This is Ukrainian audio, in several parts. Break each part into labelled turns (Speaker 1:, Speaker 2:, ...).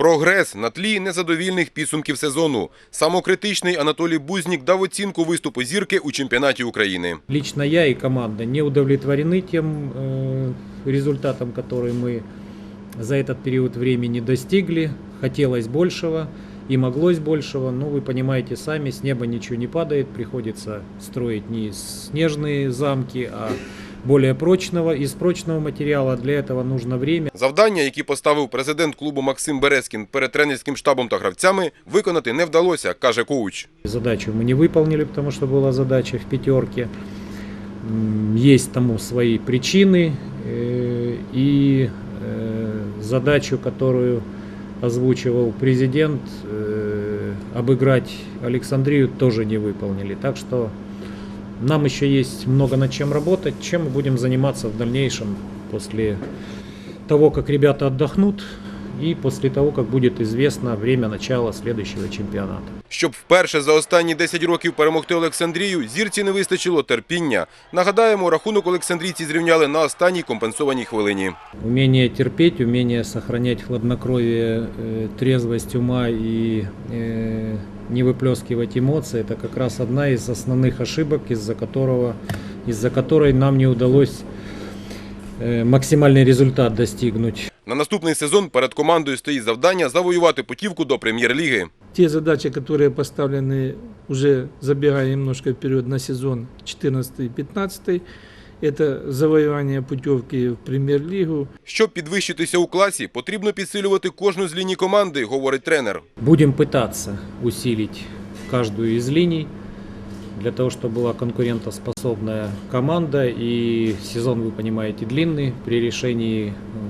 Speaker 1: Прогрес на тлі незадовільних підсумків сезону. Самокритичний Анатолій Бузнік дав оцінку виступу зірки у чемпіонаті України.
Speaker 2: Лично я и команда не удовлетворены тем э, результатом, который мы за этот период времени достигли. Хотелось большего и моглось большего, но вы понимаете сами, с неба ничего не падает, приходится строить не снежные замки, а более прочного, из прочного материала. Для этого нужно время.
Speaker 1: Завдання, які поставив президент клубу Максим Березкін перед тренерським штабом та гравцями, виконати не вдалося, каже коуч.
Speaker 2: Задачу мы не выполнили, потому что была задача в пятерке. М, Есть тому свои причины. э, И э, задачу, которую озвучивал президент, э, обыграть Александрию тоже не выполнили. Так что нам еще есть много над чем работать, чем мы будем заниматься в дальнейшем после того, как ребята отдохнут и после того, как будет известно время начала следующего чемпионата.
Speaker 1: Щоб вперше за останні 10 років перемогти Олександрію, зірці не вистачило терпіння. Нагадаємо, рахунок Олександрійці зрівняли на останній компенсованій хвилині.
Speaker 2: Умение терпеть, умение сохранять хладнокровие, э, трезвость ума и э, не выплескивать эмоции, это как раз одна из основных ошибок, из-за которого, из-за которой нам не удалось э, максимальный результат достигнуть.
Speaker 1: На наступний сезон перед командою стоїть завдання завоювати путівку до прем'єр-ліги.
Speaker 3: те задачи, которые поставлены, уже забегая немножко вперед на сезон 14-15, это завоевание путевки в премьер-лигу,
Speaker 1: Щоб підвищитися у класі, потрібно підсилювати кожну з ліній команди, говорить тренер.
Speaker 2: Будем пытаться усилить каждую из линий для того, чтобы была конкурентоспособная команда. И сезон, вы понимаете, длинный. При решении м, э,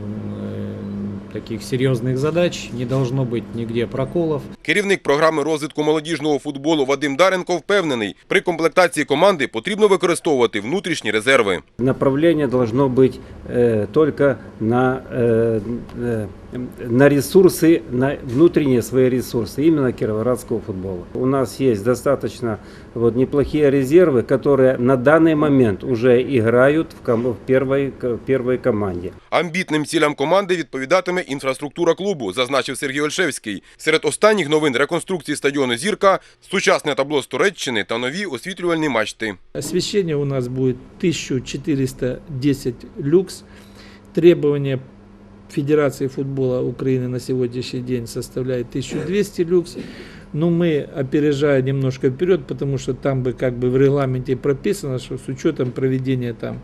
Speaker 2: таких серьезных задач не должно быть нигде проколов.
Speaker 1: Керівник програми розвитку молодіжного футболу Вадим Даренко впевнений, при комплектації команди потрібно використовувати внутрішні резерви.
Speaker 4: направление должно быть э, только на, э, э, на ресурсы, на внутренние свои ресурсы, именно кировоградского футбола. У нас есть достаточно вот, неплохие резервы, которые на данный момент уже играют в, ком- в, первой, в первой команде.
Speaker 1: Амбітним цілям команди відповідатиме інфраструктура клубу, зазначив Сергій Ольшевський. Серед останніх новин реконструкції стадіону Зірка, сучасне табло з Туреччини та нові освітлювальні мачти.
Speaker 3: Освещение у нас будет 1410 люкс. Требования Федерации футбола Украины на сегодняшний день составляет 1200 люкс. Но мы, опережая немножко вперед, потому что там бы как бы в регламенте прописано, что с учетом проведения там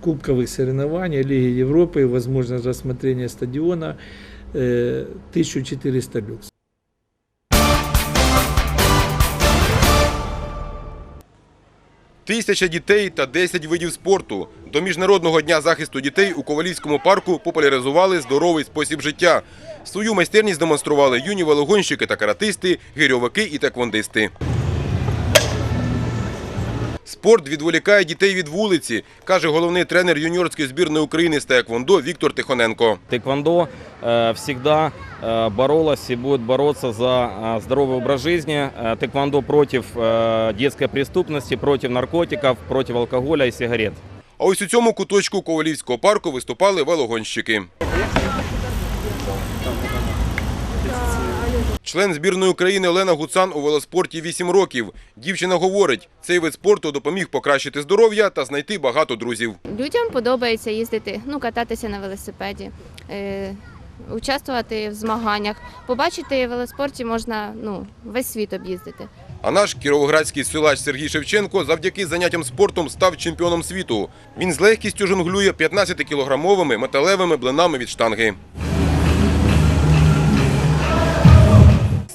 Speaker 3: кубковых соревнований, Лиги Европы, возможность рассмотрения стадиона, э, 1400 люкс.
Speaker 1: Тисяча дітей та 10 видів спорту. До Міжнародного дня захисту дітей у Ковалівському парку популяризували здоровий спосіб життя. Свою майстерність демонстрували юні велогонщики та каратисти, гирьовики і теквондисти. Спорт відволікає дітей від вулиці, каже головний тренер юніорської збірної України з теквондо Віктор Тихоненко.
Speaker 5: Тэквондо э, всегда э, боролась и будет бороться за э, здоровый образ жизни. Э, Тэквондо против э, детской преступности, против наркотиков, против алкоголя и сигарет.
Speaker 1: А ось у цьому куточку Ковалівського парку виступали велогонщики. Член збірної України Олена Гуцан у велоспорті 8 років. Дівчина говорить, цей вид спорту допоміг покращити здоров'я та знайти багато друзів.
Speaker 6: Людям подобається їздити, ну кататися на велосипеді, е, участвувати в змаганнях. Побачити в велоспорті можна ну весь світ об'їздити.
Speaker 1: А наш кіровоградський силач Сергій Шевченко завдяки заняттям спортом став чемпіоном світу. Він з легкістю жонглює 15-кілограмовими металевими блинами від штанги.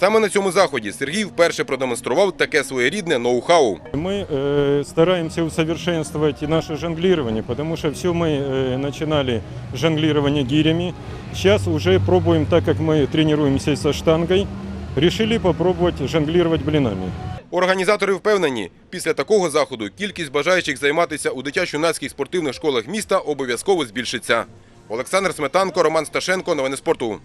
Speaker 1: Саме на цьому заході Сергій вперше продемонстрував таке своєрідне ноу-хау.
Speaker 7: Мы э, стараемся усовершенствовать и наше жонглирование, потому что все мы э, начинали жонглирование гирями. Сейчас уже пробуем, так как мы тренируемся со штангой, решили попробовать жонглировать блинами.
Speaker 1: Організатори впевнені, після такого заходу кількість бажаючих займатися у дитячо-юнацьких спортивних школах міста обов'язково збільшиться. Олександр Сметанко, Роман Сташенко. Новини спорту.